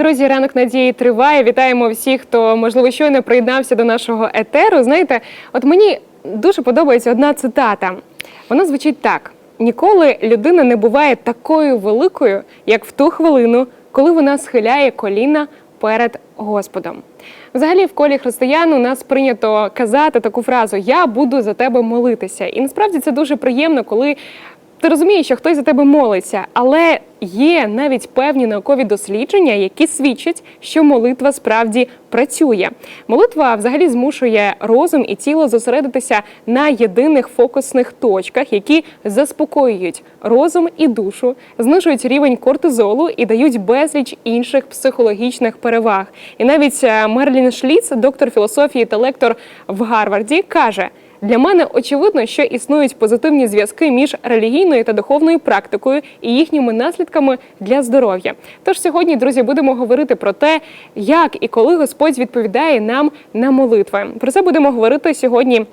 Друзі, ранок надії триває. Вітаємо всіх, хто можливо щойно приєднався до нашого етеру. Знаєте, от мені дуже подобається одна цитата. Вона звучить так: ніколи людина не буває такою великою, як в ту хвилину, коли вона схиляє коліна перед Господом. Взагалі, в колі християн у нас прийнято казати таку фразу Я буду за тебе молитися. І насправді це дуже приємно, коли ти розумієш, що хтось за тебе молиться, але є навіть певні наукові дослідження, які свідчать, що молитва справді працює. Молитва взагалі змушує розум і тіло зосередитися на єдиних фокусних точках, які заспокоюють розум і душу, знижують рівень кортизолу і дають безліч інших психологічних переваг. І навіть е, Мерлін Шліц, доктор філософії та лектор в Гарварді, каже. Для мене очевидно, що існують позитивні зв'язки між релігійною та духовною практикою і їхніми наслідками для здоров'я. Тож сьогодні, друзі, будемо говорити про те, як і коли Господь відповідає нам на молитви. Про це будемо говорити сьогодні.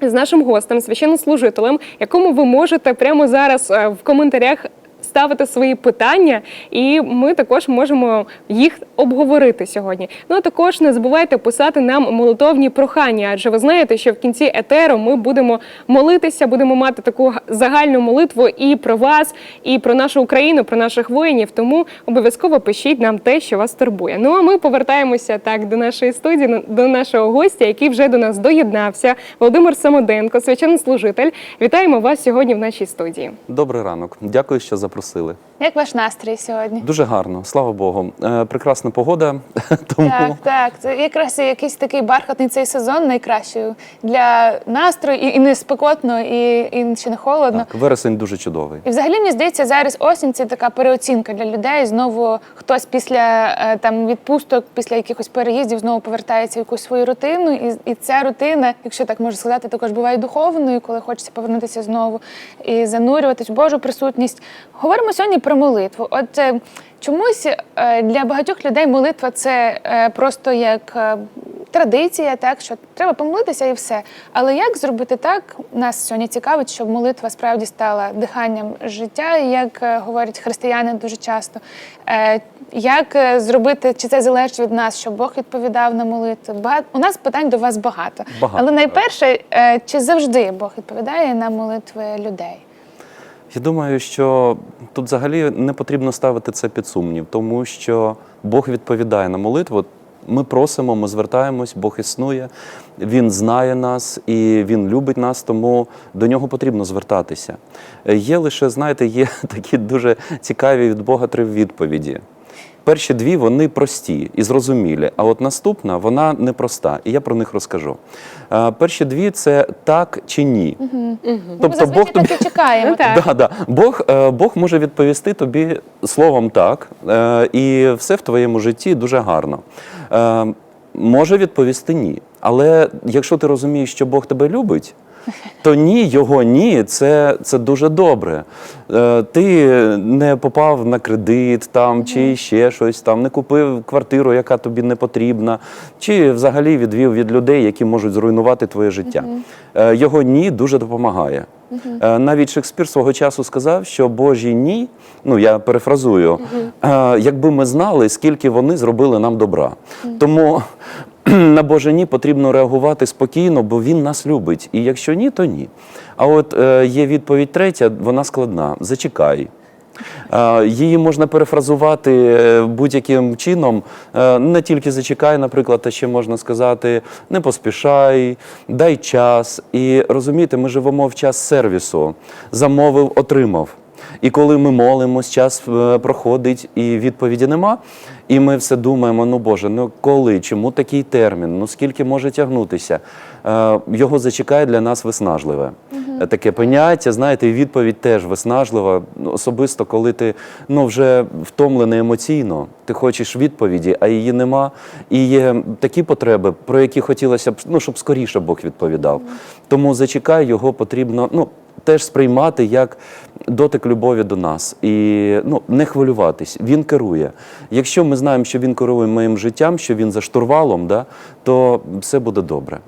З нашим гостем, священнослужителем, якому ви можете прямо зараз е, в коментарях ставити свої питання, і ми також можемо їх обговорити сьогодні. Ну а також не забувайте писати нам молитовні прохання, адже ви знаєте, що в кінці етеру ми будемо молитися, будемо мати таку загальну молитву і про вас, і про нашу Україну, про наших воїнів. Тому обов'язково пишіть нам те, що вас турбує. Ну а ми повертаємося так до нашої студії, до нашого гостя, який вже до нас доєднався. Володимир Самоденко, священнослужитель. Вітаємо вас сьогодні в нашій студії. Добрий ранок. Дякую, що запросили запросили. Як ваш настрій сьогодні? Дуже гарно, слава Богу. Е, прекрасна погода, тому Так, так. Це якраз якийсь такий бархатний цей сезон найкращий для настрою і, і не спекотно, і, і ще не холодно. так, вересень дуже чудовий. І взагалі мені здається, зараз осінь це така переоцінка для людей. Знову хтось після е, там відпусток, після якихось переїздів знову повертається в якусь свою рутину. І, і ця рутина, якщо так можна сказати, також буває духовною, коли хочеться повернутися знову і занурюватись в Божу присутність. Говоримо сьогодні про молитву. От е, чомусь е, для багатьох людей молитва це е, просто як традиція, так що треба помолитися і все. Але як зробити так? Нас сьогодні цікавить, щоб молитва справді стала диханням життя, як говорять християни дуже часто. Як зробити, чи це залежить від нас, щоб Бог відповідав на молитву? Багато у нас питань до вас багато. Багато, Але найперше, чи завжди Бог відповідає на молитви людей? Я думаю, що тут взагалі не потрібно ставити це під сумнів, тому що Бог відповідає на молитву. Ми просимо, ми звертаємось, Бог існує, Він знає нас і Він любить нас, тому до нього потрібно звертатися. Е, Є лише, знаєте, є такі дуже цікаві від Бога три відповіді. Перші дві вони прості і зрозумілі, а от наступна вона непроста, і я про них розкажу. Е, Перші дві це так чи ні. Ми зазвичай так і чекаємо. Ну, так. Да, да. Бог, е, Бог може відповісти тобі словом так, е, і все в твоєму житті дуже гарно. Е, Може відповісти ні. Але якщо ти розумієш, що Бог тебе любить, то ні, його ні, це, це дуже добре. Е, Ти не попав на кредит там, чи ще щось там, не купив квартиру, яка тобі не потрібна, чи взагалі відвів від людей, які можуть зруйнувати твоє життя. Е, Його ні дуже допомагає. Е, Навіть Шекспір свого часу сказав, що Божі ні, ну я перефразую, е, якби ми знали, скільки вони зробили нам добра. Тому на Боже ні потрібно реагувати спокійно, бо Він нас любить. І якщо ні, то ні. А от е, є відповідь третя, вона складна. Зачекай. Е, Її можна перефразувати е, будь-яким чином. Е, Не тільки зачекай, наприклад, а ще можна сказати не поспішай, дай час. І розумієте, ми живемо в час сервісу. Замовив, отримав. І коли ми молимось, час е, проходить і відповіді нема. І ми все думаємо: ну Боже, ну коли, чому такий термін? Ну скільки може тягнутися? Е, Його зачекає для нас виснажливе. Таке поняття, знаєте, і відповідь теж виснажлива. Ну, Особисто, коли ти ну, вже втомлений емоційно, ти хочеш відповіді, а її нема. І є такі потреби, про які хотілося б, ну, щоб скоріше Бог відповідав. Тому зачекай, його потрібно. ну, теж сприймати як дотик любові до нас і ну, не хвилюватись. Він керує. Якщо ми знаємо, що він керує моїм життям, що він за штурвалом, да, то все буде добре.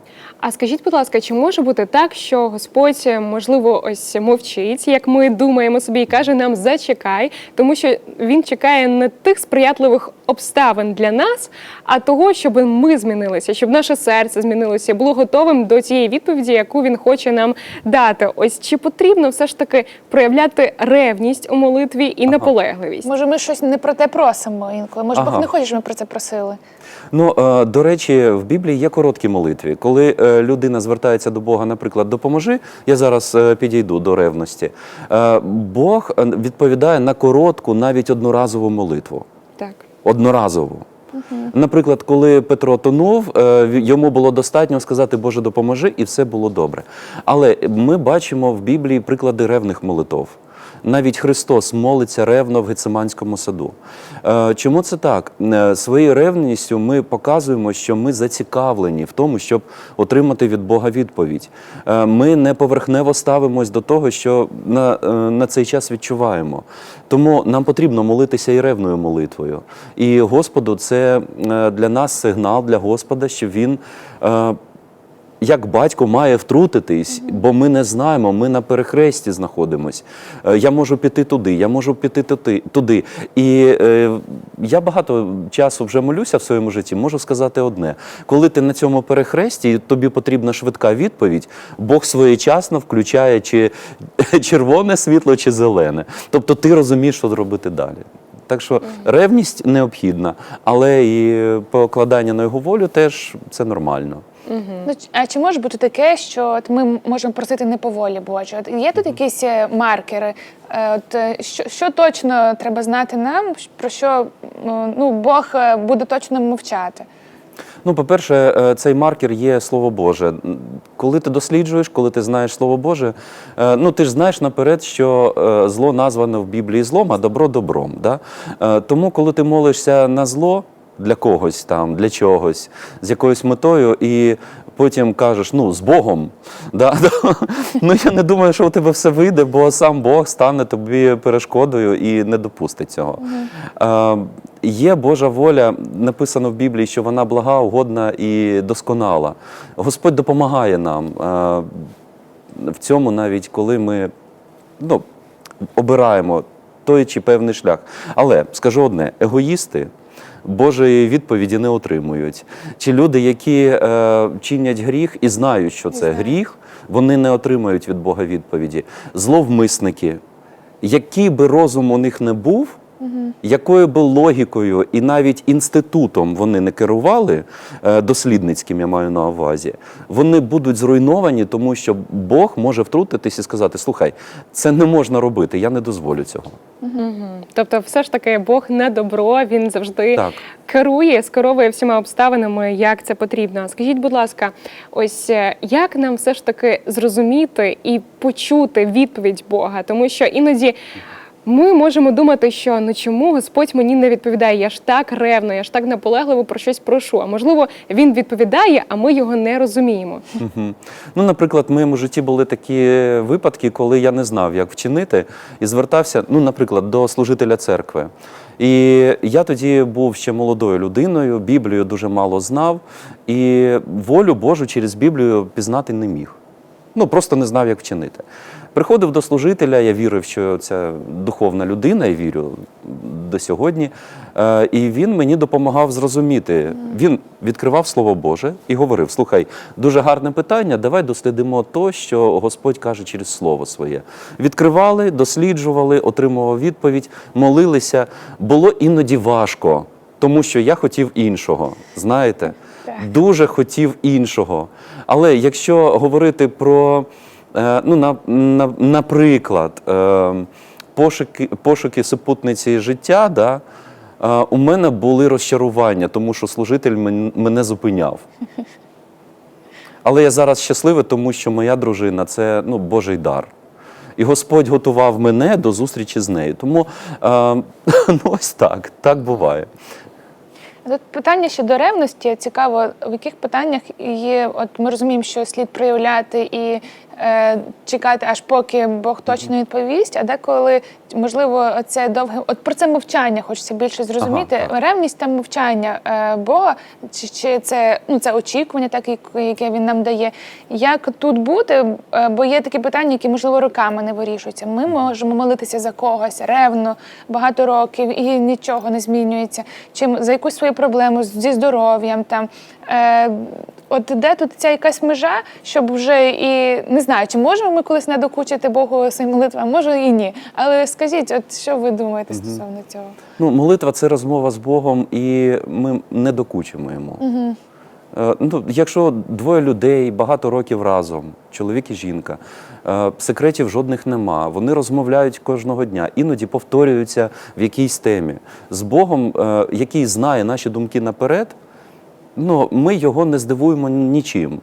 А скажіть, будь ласка, чи може бути так, що Господь, можливо, ось мовчить, як ми думаємо собі, і каже нам зачекай, тому що він чекає не тих сприятливих обставин для нас, а того, щоб ми змінилися, щоб наше серце змінилося, було готовим до тієї відповіді, яку він хоче нам дати. Ось чи потрібно все ж таки проявляти ревність у молитві і наполегливість? Може, ми щось не про те просимо інколи. Може, Ага. не хоче, щоб ми про це просили. Ну, е, до речі, в Біблії є короткі молитви. Коли е, людина звертається до Бога, наприклад, допоможи, я зараз е, підійду до ревності. Бог відповідає на коротку, навіть одноразову молитву. Так. Одноразову. Наприклад, коли Петро тонув, йому було достатньо сказати Боже, допоможи, і все було добре. Але ми бачимо в Біблії приклади ревних молитов. Навіть Христос молиться ревно в Гециманському саду. Е, Чому це так? Е, Своєю ревністю ми показуємо, що ми зацікавлені в тому, щоб отримати від Бога відповідь. Е, Ми не поверхнево ставимось до того, що на, на цей час відчуваємо. Тому нам потрібно молитися і ревною молитвою. І Господу, це для нас сигнал для Господа, що Він. Як батько має втрутитись, бо ми не знаємо, ми на перехресті знаходимось. Е, Я можу піти туди, я можу піти туди. туди. І е, я багато часу вже молюся в своєму житті. Можу сказати одне: коли ти на цьому перехресті, і тобі потрібна швидка відповідь, Бог своєчасно включає чи червоне світло, чи зелене. Тобто ти розумієш, що зробити далі. Так що ревність необхідна, але і покладання на його волю теж це нормально. Ну, а чи може бути таке, що от ми можемо просити не по волі Божій? От є тут якісь е, маркери? Е, От, е, що, що точно треба знати нам, про що ну, Бог буде точно мовчати? Ну, по-перше, цей маркер є Слово Боже. Коли ти досліджуєш, коли ти знаєш Слово Боже, ну ти ж знаєш наперед, що зло названо в Біблії злом, а добро добром. Да? Тому, коли ти молишся на зло для когось там, для чогось, з якоюсь метою, і потім кажеш, ну, з Богом, да? ну я не думаю, що у тебе все вийде, бо сам Бог стане тобі перешкодою і не допустить цього. Е, Є Божа воля, написано в Біблії, що вона блага, угодна і досконала. Господь допомагає нам е, в цьому, навіть коли ми ну, обираємо той чи певний шлях. Але скажу одне: егоїсти. Божої відповіді не отримують. Чи люди, які е, чинять гріх і знають, що це гріх, вони не отримають від Бога відповіді. Зловмисники, який би розум у них не був, якою би логікою і навіть інститутом вони не керували, е, дослідницьким я маю на увазі, вони будуть зруйновані, тому що Бог може втрутитись і сказати: слухай, це не можна робити, я не дозволю цього. Тобто, все ж таки, Бог не добро, він завжди Так. керує, скеровує всіма обставинами, як це потрібно. Скажіть, будь ласка, ось е, як нам все ж таки зрозуміти і почути відповідь Бога? Тому що іноді. Ми можемо думати, що ну чому Господь мені не відповідає? Я ж так ревно, я ж так наполегливо про щось прошу. А можливо, він відповідає, а ми його не розуміємо. Мгм. Ну, наприклад, в моєму житті були такі випадки, коли я не знав, як вчинити, і звертався, ну, наприклад, до служителя церкви. І я тоді був ще молодою людиною, Біблію дуже мало знав, і волю Божу через Біблію пізнати не міг. Ну, просто не знав, як вчинити. Приходив до служителя, я вірив, що це духовна людина, і вірю до сьогодні. Е, І він мені допомагав зрозуміти. Він відкривав Слово Боже і говорив: слухай, дуже гарне питання, давай дослідимо то, що Господь каже через Слово своє. Відкривали, досліджували, отримував відповідь, молилися. Було іноді важко, тому що я хотів іншого. Знаєте? Дуже хотів іншого. Але якщо говорити про, ну, на, на, наприклад, е, пошуки, пошуки супутниці життя, да, е, у мене були розчарування, тому що служитель мене зупиняв. Але я зараз щасливий, тому що моя дружина це ну, Божий дар. І Господь готував мене до зустрічі з нею. Тому е, ну, ось так, так буває. Тут питання щодо ревності цікаво, в яких питаннях є. От ми розуміємо, що слід проявляти і е, чекати, аж поки Бог точно відповість, а деколи можливо це довге. От про це мовчання хочеться більше зрозуміти. Ага, Ревність та мовчання е, Бога, чи, чи це ну це очікування, так яке він нам дає. Як тут бути? Е, Бо є такі питання, які можливо роками не вирішуються. Ми можемо молитися за когось ревно багато років і нічого не змінюється. Чи за якусь свою проблему зі здоров'ям там. От де тут ця якась межа, щоб вже і не знаю, чи можемо ми колись надокучити Богу своїм молитвам, може і ні. Але скажіть, от що ви думаєте стосовно цього? Ну, молитва це розмова з Богом, і ми не докучимо йому. Е, Ну, якщо двоє людей багато років разом, чоловік і жінка, е, секретів жодних нема. Вони розмовляють кожного дня, іноді повторюються в якійсь темі. З Богом, е, який знає наші думки наперед, ну, ми його не здивуємо нічим.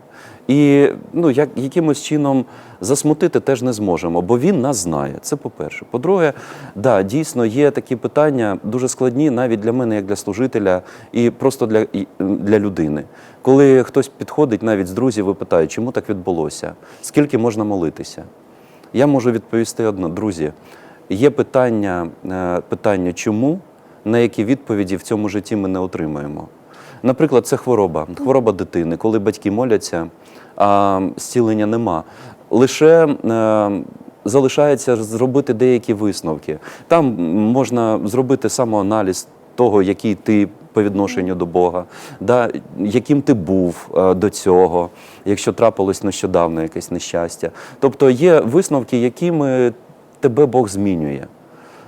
І ну, як, якимось чином засмутити теж не зможемо, бо він нас знає. Це по-перше. По-друге, да, дійсно є такі питання дуже складні навіть для мене, як для служителя, і просто для, для людини. Коли хтось підходить навіть з друзів і питає, чому так відбулося, скільки можна молитися. Я можу відповісти одно, друзі. Є питання, е, питання чому, на які відповіді в цьому житті ми не отримаємо. Наприклад, це хвороба, хвороба дитини, коли батьки моляться, а зцілення нема. Лише е, залишається зробити деякі висновки. Там можна зробити самоаналіз того, який ти по відношенню до Бога, да, яким ти був е, до цього, якщо трапилось нещодавно якесь нещастя. Тобто є висновки, якими тебе Бог змінює.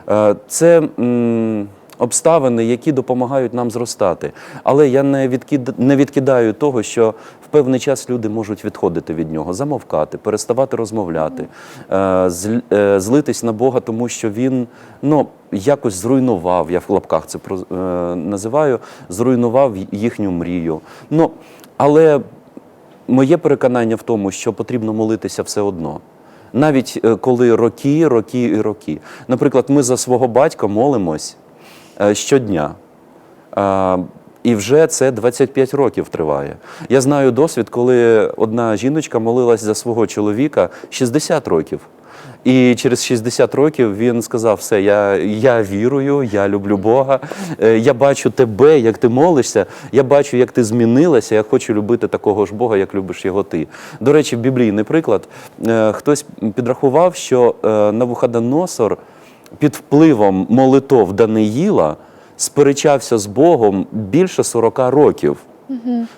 Е, Це м, обставини, які допомагають нам зростати. Але я не, відкид... не відкидаю того, що в певний час люди можуть відходити від нього, замовкати, переставати розмовляти, е, е, злитись на Бога, тому що він ну, якось зруйнував, я в лапках це е, називаю, зруйнував їхню мрію. Ну, але моє переконання в тому, що потрібно молитися все одно. Навіть е, коли роки, роки і роки. Наприклад, ми за свого батька молимось щодня. Е, І вже це 25 років триває. Я знаю досвід, коли одна жіночка молилась за свого чоловіка 60 років. І через 60 років він сказав: все, я, я вірую, я люблю Бога, е, я бачу тебе, як ти молишся, я бачу, як ти змінилася, я хочу любити такого ж Бога, як любиш його ти. До речі, біблійний приклад. Е, Хтось підрахував, що е, Навуходоносор під впливом молитов Даниїла сперечався з Богом більше 40 років.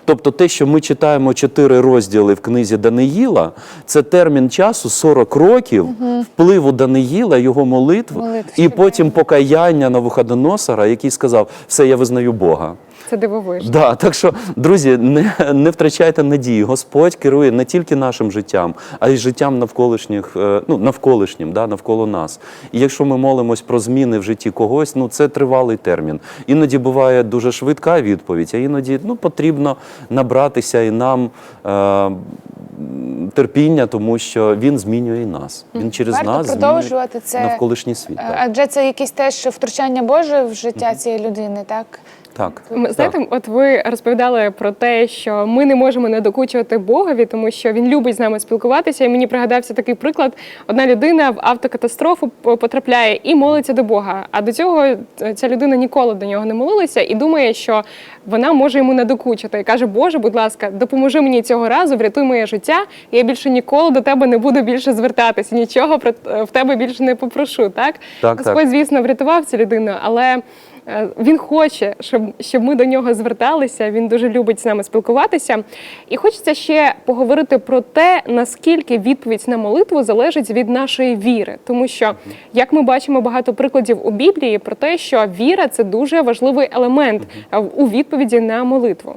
Тобто те, що ми читаємо чотири розділи в книзі Даниїла, це термін часу 40 років впливу Даниїла, його молитв, Молитв, і потім покаяння Навуходоносора, який сказав, все, я визнаю Бога. Це дивовижно. Да, так що, друзі, не, не втрачайте надії. Господь керує не тільки нашим життям, а й життям навколишніх, е, ну, навколишнім, да, навколо нас. І якщо ми молимось про зміни в житті когось, ну це тривалий термін. Іноді буває дуже швидка відповідь, а іноді ну, потрібно набратися і нам. Е, Терпіння, тому що він змінює і нас. Він через Варто нас продовжувати змінює це. навколишній світ. Е, Так, Адже це якесь теж втручання Боже в життя цієї людини, так? Так. Знаєте, от ви розповідали про те, що ми не можемо не докучувати Богові, тому що він любить з нами спілкуватися. І мені пригадався такий приклад: одна людина в автокатастрофу потрапляє і молиться до Бога. А до цього е, ця людина ніколи до нього не молилася і думає, що вона може йому надокучити. І каже: Боже, будь ласка, допоможи мені цього разу, врятуй моє життя. і Я більше ніколи до тебе не буду більше звертатися. Нічого про в тебе більше не попрошу. Так, Так, Господь, так. звісно, врятував цю людину, але. Е, Він хоче, щоб, щоб ми до нього зверталися. Він дуже любить з нами спілкуватися. І хочеться ще поговорити про те, наскільки відповідь на молитву залежить від нашої віри. Тому що, як ми бачимо багато прикладів у Біблії про те, що віра це дуже важливий елемент е, у відповіді на молитву.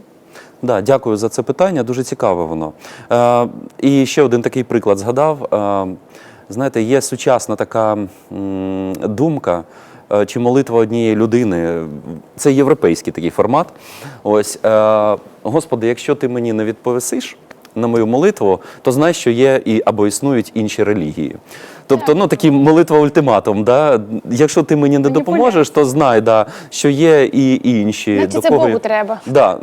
Да, дякую за це питання. Дуже цікаве воно. Е, і ще один такий приклад згадав. Е, знаєте, є сучасна така м, думка. Е, Чи молитва однієї людини це європейський такий формат. Ось, е, Господи, якщо ти мені не відповісиш на мою молитву, то знай, що є і або існують інші релігії. Тобто, ну такий молитва ультиматум. Да? Якщо ти мені не допоможеш, то знай, да, що є і інші. Значить, це Богу треба. Да.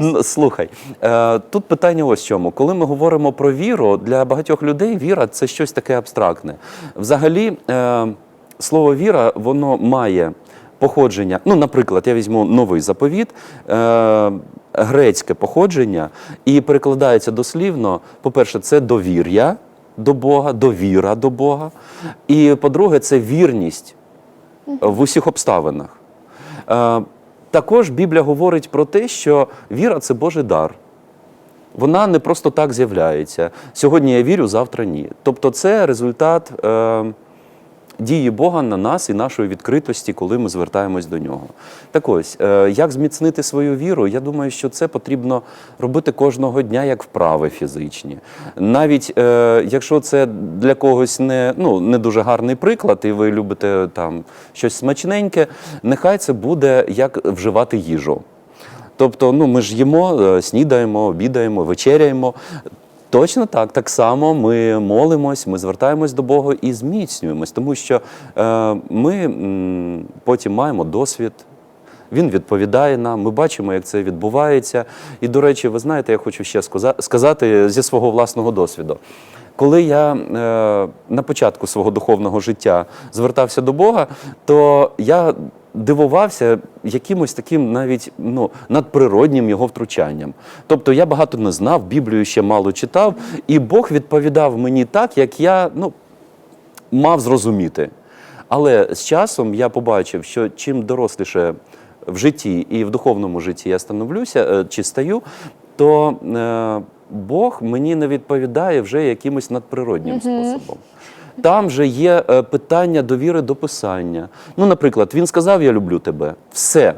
Ну, Слухай, е, тут питання ось в чому. Коли ми говоримо про віру, для багатьох людей віра це щось таке абстрактне. Взагалі, слово віра, воно має походження. Ну, наприклад, я візьму новий заповіт, е, грецьке походження, і перекладається дослівно, по-перше, це довір'я до Бога, довіра до Бога. І по-друге, це вірність в усіх обставинах. Е, Також Біблія говорить про те, що віра це Божий дар. Вона не просто так з'являється. Сьогодні я вірю, завтра ні. Тобто, це результат е, дії Бога на нас і нашої відкритості, коли ми звертаємось до нього. Так ось, е, як зміцнити свою віру? Я думаю, що це потрібно робити кожного дня як вправи фізичні. Навіть е, якщо це для когось не, ну, не дуже гарний приклад, і ви любите там щось смачненьке, нехай це буде як вживати їжу. Тобто, ну ми ж їмо, е, снідаємо, обідаємо, вечеряємо. Точно так, так само ми молимось, ми звертаємось до Бога і зміцнюємось, тому що е, ми м, потім маємо досвід. Він відповідає нам, ми бачимо, як це відбувається. І, до речі, ви знаєте, я хочу ще сказати зі свого власного досвіду. Коли я е, на початку свого духовного життя звертався до Бога, то я дивувався якимось таким навіть ну, надприроднім його втручанням. Тобто я багато не знав, Біблію ще мало читав, і Бог відповідав мені так, як я ну, мав зрозуміти. Але з часом я побачив, що чим доросліше в житті і в духовному житті я становлюся е, чи стаю, то е, Бог мені не відповідає вже якимось надприроднім способом. Там же є е, питання довіри до писання. Ну, наприклад, він сказав: Я люблю тебе. Все.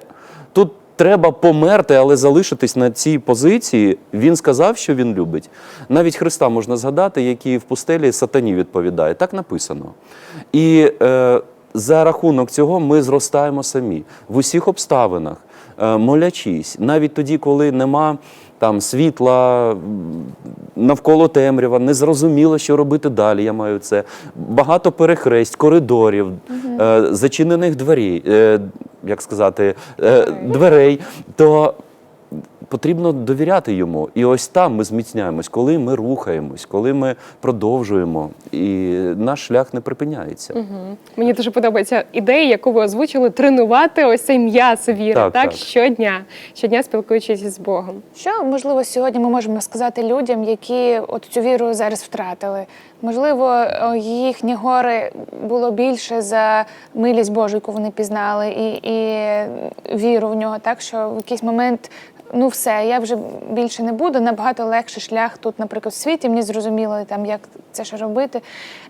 Тут треба померти, але залишитись на цій позиції. Він сказав, що він любить. Навіть Христа можна згадати, який в пустелі сатані відповідає. Так написано. І е, за рахунок цього ми зростаємо самі в усіх обставинах, е, молячись, навіть тоді, коли нема. Там світла, навколо темрява, незрозуміло, що робити далі. Я маю це. Багато перехресть, коридорів, е, зачинених дверей, е, як сказати, е, дверей. То потрібно довіряти йому. І ось там ми зміцняємось, коли ми рухаємось, коли ми продовжуємо, і наш шлях не припиняється. Мені дуже подобається ідея, яку ви озвучили, тренувати ось цей м'ясо віри, Так, так, так. щодня, щодня спілкуючись з Богом. Що можливо сьогодні ми можемо сказати людям, які от цю віру зараз втратили? Можливо, їхні гори було більше за милість Божу, яку вони пізнали, і, і віру в нього, так що в якийсь момент. Ну, все, я вже більше не буду. Набагато легший шлях тут, наприклад, в світі. Мені зрозуміло, там як це що робити.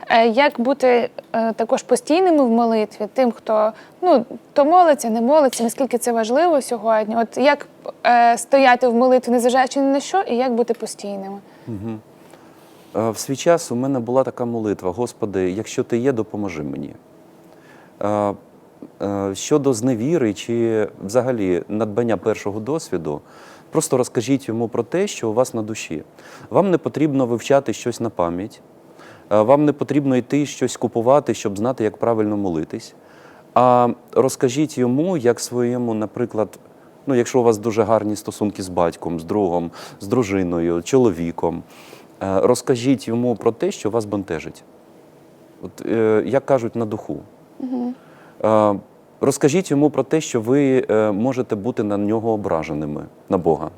Е, як бути е, також постійними в молитві, тим, хто ну то молиться, не молиться, наскільки це важливо сьогодні? От як е, стояти в молитві, незважаючи ні на що, і як бути постійними? Е, В свій час у мене була така молитва: Господи, якщо ти є, допоможи мені. Е, Щодо зневіри чи взагалі надбання першого досвіду, просто розкажіть йому про те, що у вас на душі. Вам не потрібно вивчати щось на пам'ять, е, вам не потрібно йти щось купувати, щоб знати, як правильно молитись. А розкажіть йому, як своєму, наприклад, ну, якщо у вас дуже гарні стосунки з батьком, з другом, з дружиною, чоловіком, е, розкажіть йому про те, що вас бентежить. От, як кажуть, на духу. Е, Розкажіть йому про те, що ви е, можете бути на нього ображеними, на Бога.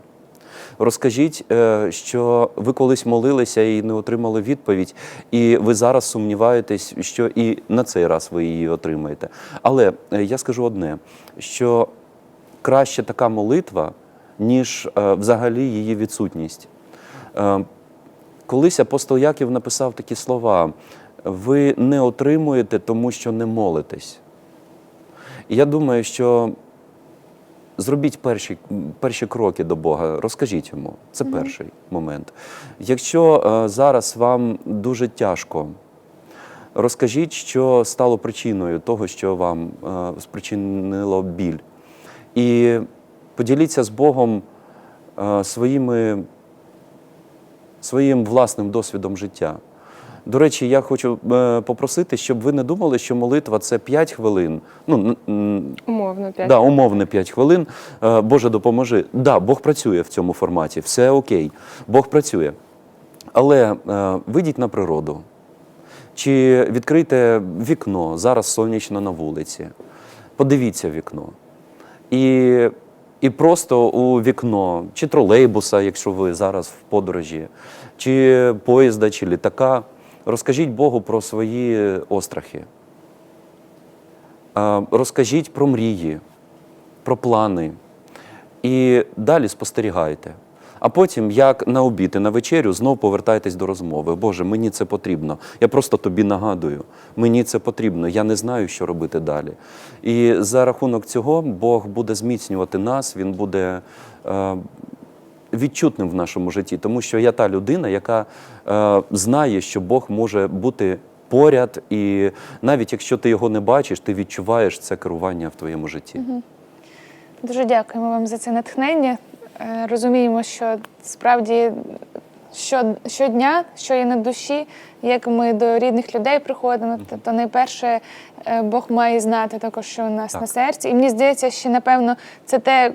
Розкажіть, е, що ви колись молилися і не отримали відповідь, і ви зараз сумніваєтесь, що і на цей раз ви її отримаєте. Але е, я скажу одне: що краще така молитва, ніж взагалі її відсутність. Колись апостол Яків написав такі слова: ви не отримуєте, тому що не молитесь. І я думаю, що зробіть перші, перші кроки до Бога, розкажіть йому. Це перший момент. Якщо е, зараз вам дуже тяжко, розкажіть, що стало причиною того, що вам е, спричинило біль. І поділіться з Богом е, своїми, своїм власним досвідом життя. До речі, я хочу е, попросити, щоб ви не думали, що молитва це 5 хвилин. Ну, Умовно, п'ять. Да, умовно 5 хвилин. Е, Боже, допоможи. Да, Бог працює в цьому форматі, все окей. Бог працює. Але е, вийдіть на природу. Чи відкрийте вікно, зараз сонячно на вулиці. Подивіться вікно. І, і просто у вікно, чи тролейбуса, якщо ви зараз в подорожі, чи поїзда, чи літака, розкажіть Богу про свої острахи. Розкажіть про мрії, про плани. І далі спостерігайте. А потім, як на обід і на вечерю, знов повертайтесь до розмови. Боже, мені це потрібно. Я просто тобі нагадую, мені це потрібно, я не знаю, що робити далі. І за рахунок цього Бог буде зміцнювати нас, Він буде е, відчутним в нашому житті, тому що я та людина, яка е, знає, що Бог може бути поряд, і навіть якщо ти його не бачиш, ти відчуваєш це керування в твоєму житті. Дуже дякуємо вам за це натхнення. Е, Розуміємо, що справді що, щодня, що є на душі, як ми до рідних людей приходимо, то, то найперше е, Бог має знати також, що у нас Так. на серці. І мені здається, що напевно це те,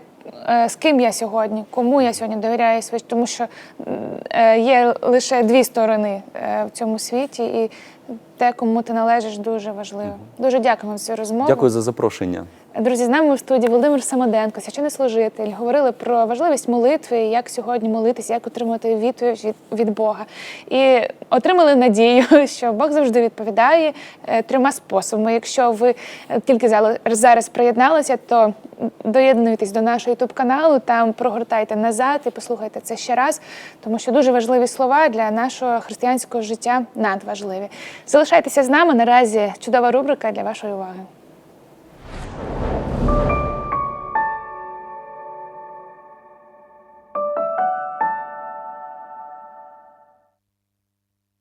з ким я сьогодні, кому я сьогодні довіряю своє, тому що е, є лише дві сторони е, в цьому світі, і те, кому ти належиш, дуже важливо. Дуже дякую вам за цю розмову. Дякую за запрошення. Друзі, з нами в студії Володимир Самоденко, священнослужитель. Говорили про важливість молитви, як сьогодні молитися, як отримати відповідь від, від Бога. І отримали надію, що Бог завжди відповідає е, трьома способами. Якщо ви е, тільки зараз приєдналися, то доєднуйтесь до нашого youtube каналу, там прогортайте назад і послухайте це ще раз, тому що дуже важливі слова для нашого християнського життя надважливі. Залишайтеся з нами. Наразі чудова рубрика для вашої уваги.